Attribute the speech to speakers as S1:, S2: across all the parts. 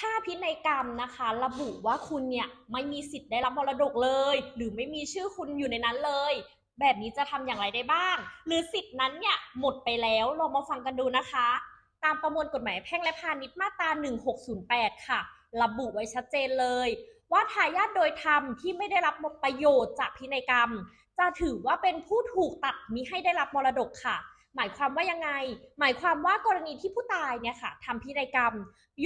S1: ถ้าพินัยกรรมนะคะ ระบุว่าคุณเนี่ยไม่มีสิทธิ์ได้รับมรดกเลย หรือไม่มีชื่อคุณอยู่ในนั้นเลย แบบนี้จะทำอย่างไรได้บ้าง หรือสิทธินั้นเนี่ยหมดไปแล้วลองมาฟังกันดูนะคะ ตามประมวลกฎหมายแพ่งและพาณิชย์มาตรา 1608 ค่ะ ระบุไว้ชัดเจนเลย ว่าทายาทโดยธรรมที่ไม่ได้รับประโยชน์จากพินัยกรรม จะถือว่าเป็นผู้ถูกตัดมิให้ได้รับมรดกค่ะ หมายความว่ายังไง หมายความว่ากรณีที่ผู้ตายเนี่ยค่ะทำพินัยกรรม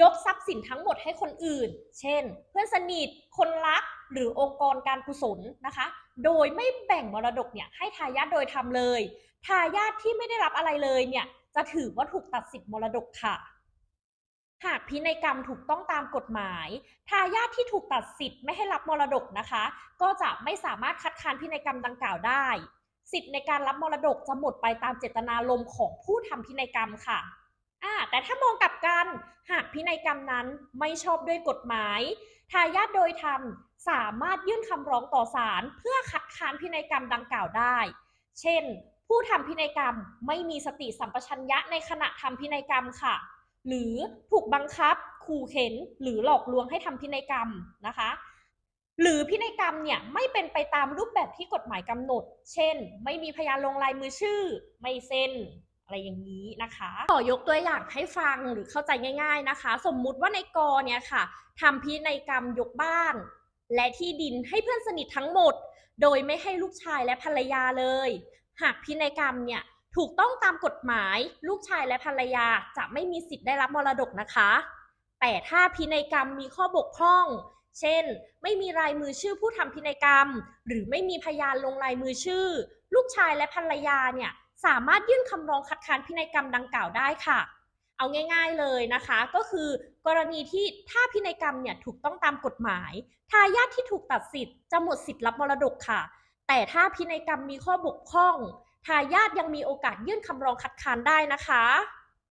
S1: ยกทรัพย์สินทั้งหมดให้คนอื่น เช่น เพื่อนสนิท คนรัก หรือองค์กรการกุศลนะคะ โดยไม่แบ่งมรดกเนี่ยให้ทายาทโดยทำเลย ทายาทที่ไม่ได้รับอะไรเลยเนี่ยจะถือว่าถูกตัดสิทธิ์มรดกค่ะ หากพินัยกรรมถูกต้องตามกฎหมาย ทายาทที่ถูกตัดสิทธิ์ไม่ให้รับมรดกนะคะ ก็จะไม่สามารถคัดค้านพินัยกรรมดังกล่าวได้ สิทธิ์ในการรับมรดกจะหมดไปตามเจตนารมณ์ของผู้ทำพินัยกรรมค่ะอ่าแต่ถ้ามองกลับกันหากพินัยกรรมนั้นไม่ชอบด้วยกฎหมายทายาทโดยธรรมสามารถยื่นคำร้องต่อศาลเพื่อคัดค้านพินัยกรรมดังกล่าวได้ เช่น ผู้ทำพินัยกรรมไม่มีสติสัมปชัญญะในขณะทำพินัยกรรมค่ะ หรือถูกบังคับ ขู่เข็น หรือหลอกลวงให้ทำพินัยกรรมนะคะ หรือพินัยกรรมเนี่ยไม่เป็นไปตามรูปแบบที่กฎหมายกำหนด เช่น ไม่มีพยานลงลายมือชื่อ ไม่เซ็นอะไรอย่างนี้นะคะขอยกตัวอย่างให้ฟังหรือเข้าใจง่าย ๆนะคะ สมมุติว่าในกอเนี่ยค่ะทำพินัยกรรมยกบ้าน และที่ดินให้เพื่อนสนิททั้งหมด โดยไม่ให้ลูกชายและภรรยาเลย หากพินัยกรรมเนี่ยถูกต้องตามกฎหมายลูกชายและภรรยาจะไม่มีสิทธิ์ได้รับมรดกนะคะ แต่ถ้าพินัยกรรมมีข้อบกพร่อง เช่น ไม่มีลายมือชื่อผู้ทำพินัยกรรม หรือไม่มีพยานลงลายมือชื่อ ลูกชายและภรรยาเนี่ยสามารถยื่นคำร้องคัดค้านพินัยกรรมดังกล่าวได้ค่ะ เอาง่าย ๆเลยนะคะ ก็คือกรณีที่ถ้าพินัยกรรมเนี่ยถูกต้องตามกฎหมาย ทายาทที่ถูกตัดสิทธิ์จะหมดสิทธิ์รับมรดกค่ะ แต่ถ้าพินัยกรรมมีข้อบกพร่อง ทายาทยังมีโอกาสยื่นคำร้องคัดค้านได้นะคะ